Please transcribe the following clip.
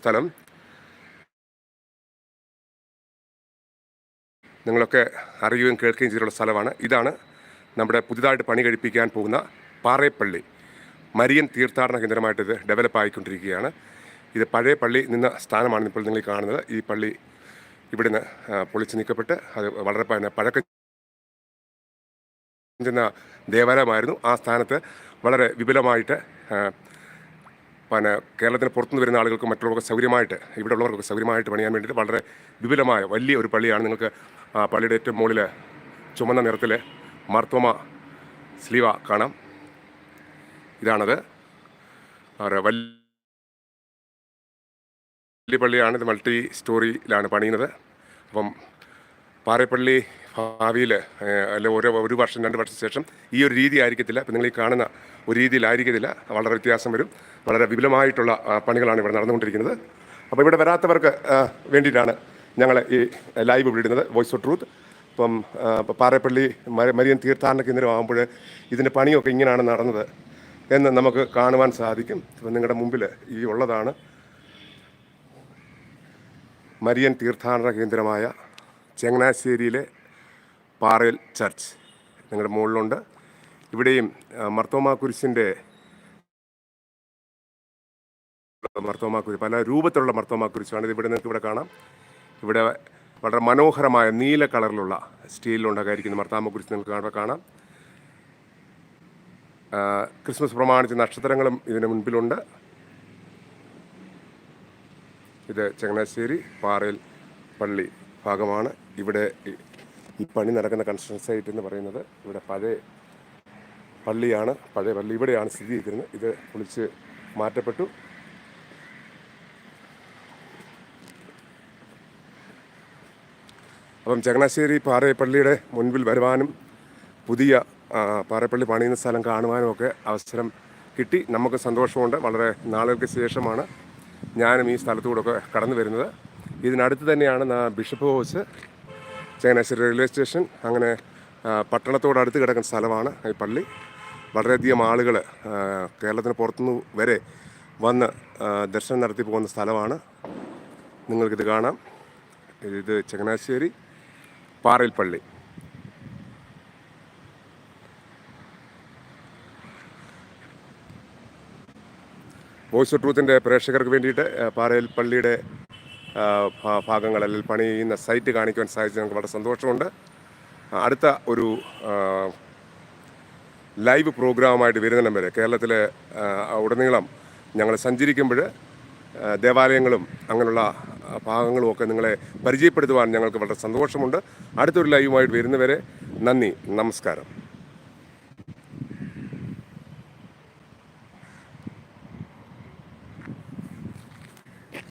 സ്ഥലം. നിങ്ങളൊക്കെ അറിയുകയും കേൾക്കുകയും ചെയ്തിട്ടുള്ള സ്ഥലമാണ്. ഇതാണ് നമ്മുടെ പുതുതായിട്ട് പണി കഴിപ്പിക്കാൻ പോകുന്ന പാറേപ്പള്ളി. മരിയൻ തീർത്ഥാടന കേന്ദ്രമായിട്ട് ഇത് ഡെവലപ്പ് ആയിക്കൊണ്ടിരിക്കുകയാണ്. ഇത് പഴയ പള്ളി നിന്ന സ്ഥാനമാണ് ഇപ്പോൾ നിങ്ങൾ കാണുന്നത്. ഈ പള്ളി ഇവിടുന്ന് പൊളിച്ചു നീക്കപ്പെട്ട് അത് വളരെ പഴക്കം ചെന്ന ദേവാലയമായിരുന്നു. ആ സ്ഥാനത്ത് വളരെ വിപുലമായിട്ട് പിന്നെ കേരളത്തിന് പുറത്തുനിന്ന് വരുന്ന ആളുകൾക്ക് മറ്റുള്ളവർക്ക് സൗകര്യമായിട്ട് ഇവിടെ ഉള്ളവർക്ക് സൗകര്യമായിട്ട് പണിയാൻ വേണ്ടിയിട്ട് വളരെ വിപുലമായ വലിയ ഒരു പള്ളിയാണ് നിങ്ങൾക്ക് ആ പള്ളിയുടെ ഏറ്റവും മുകളിൽ ചുമന്ന നിറത്തിൽ മാർത്തോമ സ്ലീവ കാണാം. ഇതാണത്. വലിയ പള്ളിയാണ് ഇത് മൾട്ടി സ്റ്റോറിയിലാണ് പണിയുന്നത്. അപ്പം പാറേപ്പള്ളി ഭാവിയിൽ അല്ല ഓരോ ഒരു വർഷം രണ്ട് വർഷത്തിന് ശേഷം ഈ ഒരു രീതി ആയിരിക്കത്തില്ല. ഇപ്പം നിങ്ങൾ ഈ കാണുന്ന ഒരു രീതിയിലായിരിക്കത്തില്ല വളരെ വ്യത്യാസം വരും. വളരെ വിപുലമായിട്ടുള്ള പണികളാണ് ഇവിടെ നടന്നുകൊണ്ടിരിക്കുന്നത്. അപ്പോൾ ഇവിടെ വരാത്തവർക്ക് വേണ്ടിയിട്ടാണ് ഞങ്ങൾ ഈ ലൈവ് ഇവിടെ ഇടുന്നത്. വോയിസ് ഓഫ് ട്രൂത്ത് ഇപ്പം പാറപ്പള്ളി മരിയൻ തീർത്ഥാടന കേന്ദ്രം ആകുമ്പോൾ ഇതിന്റെ പണിയൊക്കെ ഇങ്ങനെയാണ് നടന്നത് എന്ന് നമുക്ക് കാണുവാൻ സാധിക്കും. ഇപ്പം നിങ്ങളുടെ മുമ്പിൽ ഈ ഉള്ളതാണ് മരിയൻ തീർത്ഥാടന കേന്ദ്രമായ ചങ്ങനാശ്ശേരിയിലെ പാറയിൽ ചർച്ച് നിങ്ങളുടെ മുകളിലുണ്ട്. ഇവിടെയും മർത്തോമാ കുരിശിന്റെ മർത്തോമാ കുരിശ് പല രൂപത്തിലുള്ള മർത്തോമാ കുരിശാണ് ഇത്. ഇവിടെ നിങ്ങൾക്ക് ഇവിടെ കാണാം. ഇവിടെ വളരെ മനോഹരമായ നീല കളറിലുള്ള സ്റ്റീലിലുണ്ടായിരിക്കുന്ന മർത്താമ കുരിശ് നിങ്ങൾക്ക് അവിടെ കാണാം. ക്രിസ്മസ് പ്രമാണിച്ച് നക്ഷത്രങ്ങളും ഇതിന് മുൻപിലുണ്ട്. ഇത് ചങ്ങനാശ്ശേരി പാറയിൽ പള്ളി ഭാഗമാണ്. ഇവിടെ ഈ- പണി നടക്കുന്ന കൺസ്ട്രക്ഷൻ സൈറ്റ് എന്ന് പറയുന്നത് ഇവിടെ പഴയ പള്ളിയാണ് പഴയ പള്ളി ഇവിടെയാണ് സ്ഥിതി ചെയ്തിരുന്നത് ഇത് പൊളിച്ച് മാറ്റപ്പെട്ടു. അപ്പം ചങ്ങനാശ്ശേരി പാറയപ്പള്ളിയുടെ മുൻപിൽ വരുവാനും പുതിയ പാറയപ്പള്ളി പണിയുന്ന സ്ഥലം കാണുവാനും ഒക്കെ അവസരം കിട്ടി. നമുക്ക് സന്തോഷമുണ്ട്. വളരെ നാളുകൾക്ക് ശേഷമാണ് ഞാനും ഈ സ്ഥലത്തൂടെ ഒക്കെ കടന്നു വരുന്നത് ഇതിനടുത്ത് തന്നെയാണ് bishop house. Changanassery railway station. അങ്ങനെ ആ, പട്ടണത്തോട് അടുത്ത് കിടക്കുന്ന സ്ഥലമാണ് ഈ പള്ളി. വളരെയധികം ആളുകൾ കേരളത്തിന് പുറത്തുനിന്ന് വരെ വന്ന് ദർശനം നടത്തി പോകുന്ന സ്ഥലമാണ്. നിങ്ങൾക്കിത് കാണാം. ഇത് ചങ്ങനാശ്ശേരി പാറയിൽ പള്ളി. വോയിസ് ഓഫ് ട്രൂത്തിന്റെ പ്രേക്ഷകർക്ക് വേണ്ടിയിട്ട് പാറയിൽ പള്ളിയുടെ ഭാഗങ്ങൾ അല്ലെങ്കിൽ പണി ചെയ്യുന്ന സൈറ്റ് കാണിക്കുവാൻ സാധിച്ചത് ഞങ്ങൾക്ക് വളരെ സന്തോഷമുണ്ട്. അടുത്ത ഒരു ലൈവ് പ്രോഗ്രാമായിട്ട് വരുന്നിടം വരെ കേരളത്തിലെ ഉടനീളം ഞങ്ങൾ സഞ്ചരിക്കുമ്പോൾ ദേവാലയങ്ങളും അങ്ങനെയുള്ള ഭാഗങ്ങളും ഒക്കെ നിങ്ങളെ പരിചയപ്പെടുത്തുവാൻ ഞങ്ങൾക്ക് വളരെ സന്തോഷമുണ്ട്. അടുത്തൊരു ലൈവുമായിട്ട് വരുന്നവരെ നന്ദി നമസ്കാരം.